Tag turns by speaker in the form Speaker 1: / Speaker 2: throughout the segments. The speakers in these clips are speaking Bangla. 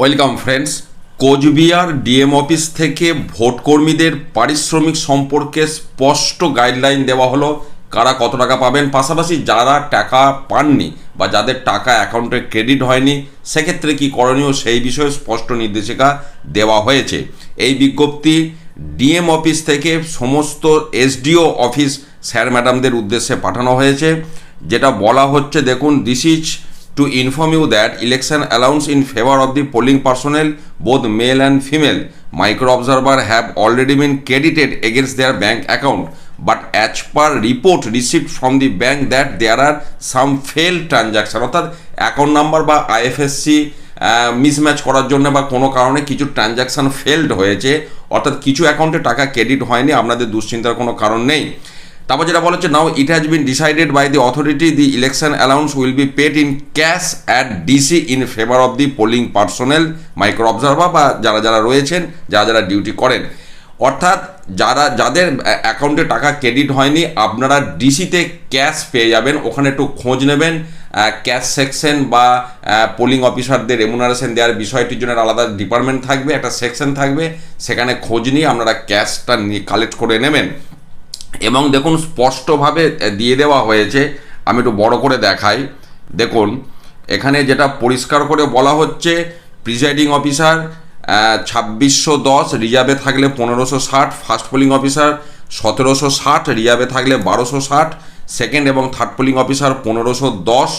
Speaker 1: Welcome friends. Cooch Behar DM office থেকে ভোটকর্মীদের পারিশ্রমিক সম্পর্কে স্পষ্ট গাইডলাইন দেওয়া হলো। কারা কত টাকা পাবেন? পাশাপাশি যারা টাকা পাননি বা যাদের টাকা অ্যাকাউন্টে ক্রেডিট হয়নি, সেক্ষেত্রে কি করণীয় সেই বিষয়ে স্পষ্ট নির্দেশিকা দেওয়া হয়েছে। এই বিজ্ঞপ্তি ডিএম অফিস থেকে সমস্ত এসডিও অফিস স্যার ম্যাডামদের উদ্দেশ্যে পাঠানো হয়েছে। যেটা বলা হচ্ছে, দেখুন this is to inform you that election allowance in favor of the polling personnel both male and female micro observer have already been credited against their bank account but as per report received from the bank that there are some failed transaction অর্থাৎ অ্যাকাউন্ট নাম্বার বা আইএফএসসি মিসম্যাচ করার জন্য বা কোনো কারণে কিছু ট্রানজ্যাকশন ফেলড হয়েছে অর্থাৎ কিছু অ্যাকাউন্টে টাকা ক্রেডিট হয়নি আপনাদের দুশ্চিন্তার কোনো কারণ নেই তারপর যেটা বলা হচ্ছে now it has been decided by the authority the election allowance will be paid in cash at DC in favour of the polling personnel micro observer বা যারা যারা রয়েছেন, যারা যারা ডিউটি করেন। অর্থাৎ যারা, যাদের অ্যাকাউন্টে টাকা ক্রেডিট হয়নি, আপনারা ডিসিতে ক্যাশ পেয়ে যাবেন, ওখানে একটু খোঁজ নেবেন ক্যাশ সেকশন বা পোলিং অফিসারদের রেমুনারেশন দেওয়ার বিষয়টির জন্য একটা আলাদা ডিপার্টমেন্ট থাকবে, একটা সেকশন থাকবে, সেখানে খোঁজ নিয়ে আপনারা ক্যাশটা নিয়ে কালেক্ট করে নেবেন। এবং দেখুন, স্পষ্টভাবে দিয়ে দেওয়া হয়েছে। আমি একটু বড় করে দেখাই। দেখুন, এখানে যেটা পরিষ্কার করে বলা হচ্ছে, প্রিজাইডিং অফিসার ছাব্বিশশো দশ, রিজার্ভে থাকলে পনেরোশো ষাট ফার্স্ট পোলিং অফিসার, সতেরোশো ষাট, রিজার্ভে থাকলে বারোশো ষাট, সেকেন্ড এবং থার্ড পোলিং অফিসার পনেরোশো দশ,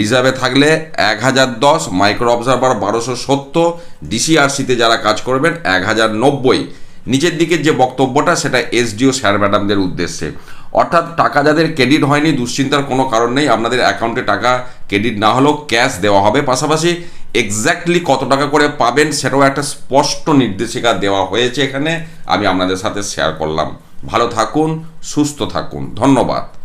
Speaker 1: রিজার্ভে থাকলে এক হাজার দশ, মাইক্রো অবজারভার বারোশো সত্তর, ডিসিআরসিতে যারা কাজ করবেন, এক হাজার নব্বই। নিচের দিকের যে বক্তব্যটা, সেটা এসডিও স্যার ম্যাডামদের উদ্দেশ্যে। অর্থাৎ টাকা যাদের ক্রেডিট হয়নি, দুশ্চিন্তার কোনো কারণ নেই, আপনাদের অ্যাকাউন্টে টাকা ক্রেডিট না হলেও ক্যাশ দেওয়া হবে। পাশাপাশি এক্স্যাক্টলি কত টাকা করে পাবেন, সেটাও একটা স্পষ্ট নির্দেশিকা দেওয়া হয়েছে এখানে। আমি আপনাদের সাথে শেয়ার করলাম। ভালো থাকুন, সুস্থ থাকুন। ধন্যবাদ।